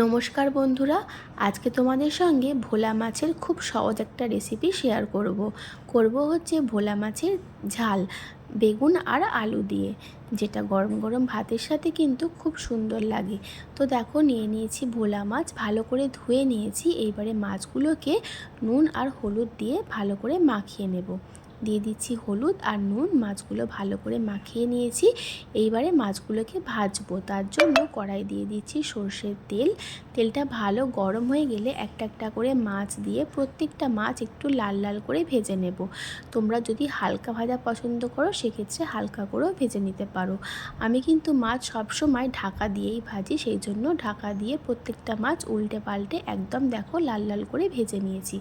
নমস্কার বন্ধুরা, আজকে তোমাদের সঙ্গে ভোলা মাছের খুব সহজ একটা রেসিপি শেয়ার করব। করব হচ্ছে ভোলা মাছের ঝাল, বেগুন আর আলু দিয়ে, যেটা গরম গরম ভাতের সাথে কিন্তু খুব সুন্দর লাগে তো দেখো, নিয়ে নিয়েছি ভোলা মাছ, ভালো করে ধুয়ে নিয়েছি, এইবারে মাছগুলোকে নুন আর হলুদ দিয়ে ভালো করে মাখিয়ে নেব দিয়ে দিচ্ছি হলুদ আর নুন। মাছগুলো ভালো করে মাখিয়ে নিয়েছি। এইবারে মাছগুলোকে ভাজবো। তার জন্য কড়াই দিয়ে দিচ্ছি সর্ষের তেল। তেলটা ভালো গরম হয়ে গেলে একটা একটা করে মাছ দিয়ে প্রত্যেকটা মাছ একটু লাল লাল করে ভেজে নেব। তোমরা যদি হালকা ভাজা পছন্দ করো, সেক্ষেত্রে হালকা করেও ভেজে নিতে পারো। আমি কিন্তু মাছ সবসময় ঢাকা দিয়েই ভাজি, সেই জন্য ঢাকা দিয়ে প্রত্যেকটা মাছ উল্টে পাল্টে একদম দেখো লাল লাল করে ভেজে নিয়েছি।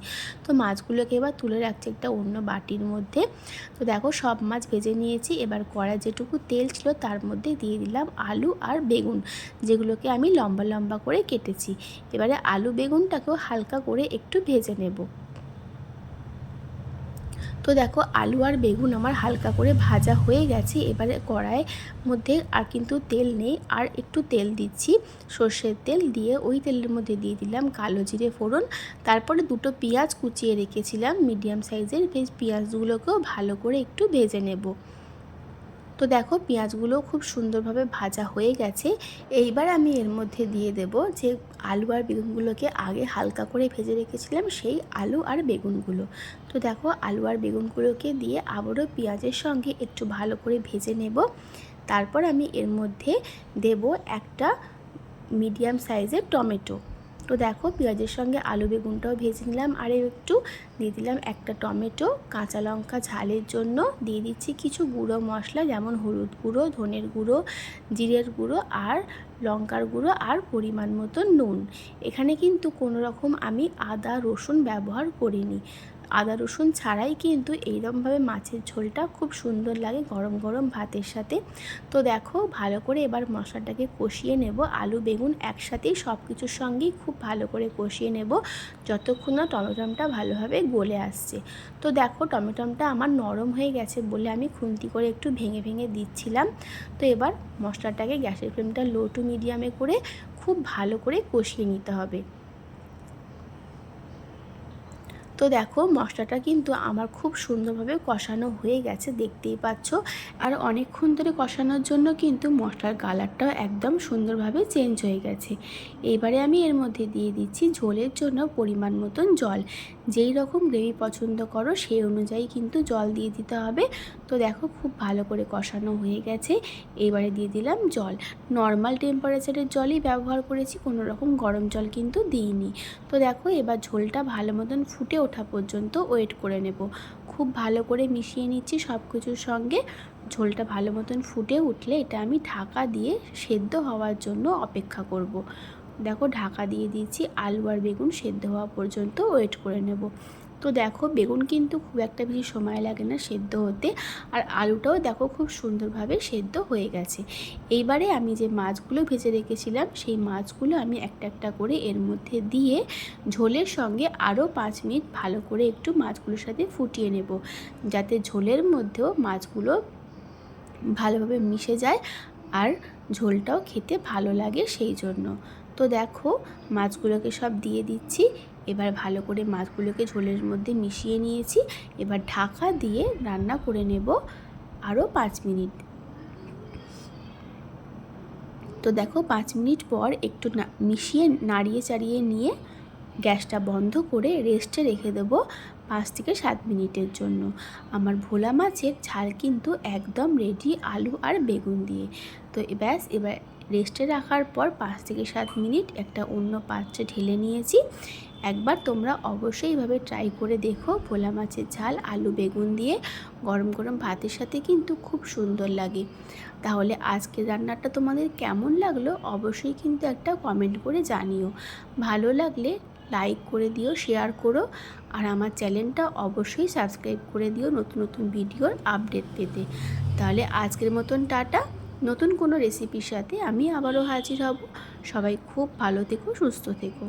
তো মাছগুলোকে এবার তুলে রাখছি একটা অন্য বাটির মধ্যে। মধ্যে তো দেখো সব মাছ ভেজে নিয়েছি। এবার কড়া যেটুকু তেল ছিল তার মধ্যে দিয়ে দিলাম আলু আর বেগুন, যেগুলোকে আমি লম্বা লম্বা করে কেটেছি। এবারে আলু বেগুনটাকেও হালকা করে একটু ভেজে নেব। তো দেখো আলু আর বেগুন আমার হালকা করে ভাজা হয়ে গেছে। এবারে কড়াইয়ের মধ্যে আর কিন্তু তেল নেই। আর একটু তেল দিচ্ছি। সর্ষের তেল দিয়ে ওই তেলের মধ্যে দিয়ে দিলাম কালো জিরে ফোড়ন। তারপরে দুটো পেঁয়াজ কুচিয়ে রেখেছিলাম। মিডিয়াম সাইজের পেঁয়াজগুলোকেও ভালো করে একটু ভেজে নেব। তো দেখো পেঁয়াজগুলো খুব সুন্দরভাবে ভাজা হয়ে গেছে। এইবার আমি এর মধ্যে দিয়ে দেব যে আলু আর বেগুনগুলোকে আগে হালকা করে ভেজে রেখেছিলাম সেই আলু আর বেগুনগুলো। তো দেখো আলু আর বেগুনগুলোকে দিয়ে আবারও পেঁয়াজের সঙ্গে একটু ভালো করে ভেজে নেব। তারপর আমি এর মধ্যে দেব একটা মিডিয়াম সাইজের টমেটো। তো দেখো পেঁয়াজের সঙ্গে আলু বেগুনটাও ভেজে নিলাম আর একটু দিয়ে দিলাম একটা টমেটো, কাঁচা লঙ্কা ঝালের জন্য। দিয়ে দিচ্ছি কিছু গুঁড়ো মশলা যেমন হলুদ গুঁড়ো, ধনের গুঁড়ো, জিরের গুঁড়ো আর লঙ্কার গুঁড়ো আর পরিমাণ মতো নুন। এখানে কিন্তু কোনো রকম আমি আদা, রসুন ব্যবহার করিনি। আদা, রসুন ছাড়াই কিন্তু এইরকমভাবে মাছের ঝোলটা খুব সুন্দর লাগে গরম গরম ভাতের সাথে। তো দেখো, ভালো করে এবার মশলাটাকে কষিয়ে নেব। আলু, বেগুন একসাথেই সব কিছুর সঙ্গেই খুব ভালো করে কষিয়ে নেব যতক্ষণ না টমেটমটা ভালোভাবে গলে আসছে। তো দেখো টমেটমটা আমার নরম হয়ে গেছে বলে আমি খুন্তি করে একটু ভেঙে ভেঙে দিচ্ছিলাম। তো এবার মশলাটাকে গ্যাসের ফ্লেমটা লো টু মিডিয়ামে করে খুব ভালো করে কষিয়ে নিতে হবে। তো দেখো মশলাটা কিন্তু আমার খুব সুন্দরভাবে কষানো হয়ে গেছে, দেখতেই পাচ্ছ। আর অনেকক্ষণ ধরে কষানোর জন্য কিন্তু মশলার কালারটাও একদম সুন্দরভাবে চেঞ্জ হয়ে গেছে। এবারে আমি এর মধ্যে দিয়ে দিচ্ছি ঝোলের জন্য পরিমাণ মতন জল। যেই রকম গ্রেভি পছন্দ করো, সেই অনুযায়ী কিন্তু জল দিয়ে দিতে হবে। তো দেখো খুব ভালো করে কষানো হয়ে গেছে। এবারে দিয়ে দিলাম জল। নর্মাল টেম্পারেচারের জলই ব্যবহার করেছি, কোনো রকম গরম জল কিন্তু দিইনি। তো দেখো এবার ঝোলটা ভালো মতন ফুটে ওঠা পর্যন্ত ওয়েট করে নেব। খুব ভালো করে মিশিয়ে নিচ্ছি সব কিছুর সঙ্গে। ঝোলটা ভালো মতন ফুটে উঠলে এটা আমি ঢাকা দিয়ে সেদ্ধ হওয়ার জন্য অপেক্ষা করব। দেখো ঢাকা দিয়ে দিয়েছি আলু আর বেগুন সেদ্ধ হওয়া পর্যন্ত ওয়েট করে নেব। তো দেখো বেগুন কিন্তু খুব একটা বেশি সময় লাগে না সেদ্ধ হতে আর আলুটাও দেখো খুব সুন্দরভাবে সেদ্ধ হয়ে গেছে। এইবারে আমি যে মাছগুলো ভেজে রেখেছিলাম সেই মাছগুলো আমি একটা একটা করে এর মধ্যে দিয়ে ঝোলের সঙ্গে আরও পাঁচ মিনিট ভালো করে একটু মাছগুলোর সাথে ফুটিয়ে নেব। যাতে ঝোলের মধ্যেও মাছগুলো ভালোভাবে মিশে যায় আর ঝোলটাও খেতে ভালো লাগে সেই জন্য। তো দেখো, মাছগুলোকে সব দিয়ে দিচ্ছি। এবার ভালো করে মাছগুলোকে ঝোলের মধ্যে মিশিয়ে নিয়েছি। এবার ঢাকা দিয়ে রান্না করে নেব আরও পাঁচ মিনিট। তো দেখো, পাঁচ মিনিট পর একটু মিশিয়ে নাড়িয়ে চাড়িয়ে নিয়ে গ্যাসটা বন্ধ করে রেস্টে রেখে দেবো পাঁচ থেকে সাত মিনিটের জন্য। আমার ভোলা মাছের ঝাল কিন্তু একদম রেডি আলু আর বেগুন দিয়ে। তো ব্যাস, এবার রেস্টে রাখার পর পাঁচ থেকে সাত মিনিট একটা অন্য পাত্রে ঢেলে নিয়েছি। একবার তোমরা অবশ্যই এইভাবে ট্রাই করে দেখো ভোলা মাছের ঝাল, আলু, বেগুন দিয়ে গরম গরম ভাতের সাথে কিন্তু খুব সুন্দর লাগে। তাহলে আজকের রান্নাটা তোমাদের কেমন লাগল অবশ্যই কিন্তু একটা কমেন্ট করে জানিও। ভালো লাগলে লাইক করে দিও শেয়ার করো, আর আমার চ্যানেলটা অবশ্যই সাবস্ক্রাইব করে দিও নতুন নতুন ভিডিওর আপডেট পেতে। তাহলে আজকের মতন টাটা। নতুন কোনো রেসিপির সাথে আমি আবারও হাজির হব। সবাই খুব ভালো থেকো, সুস্থ থেকো।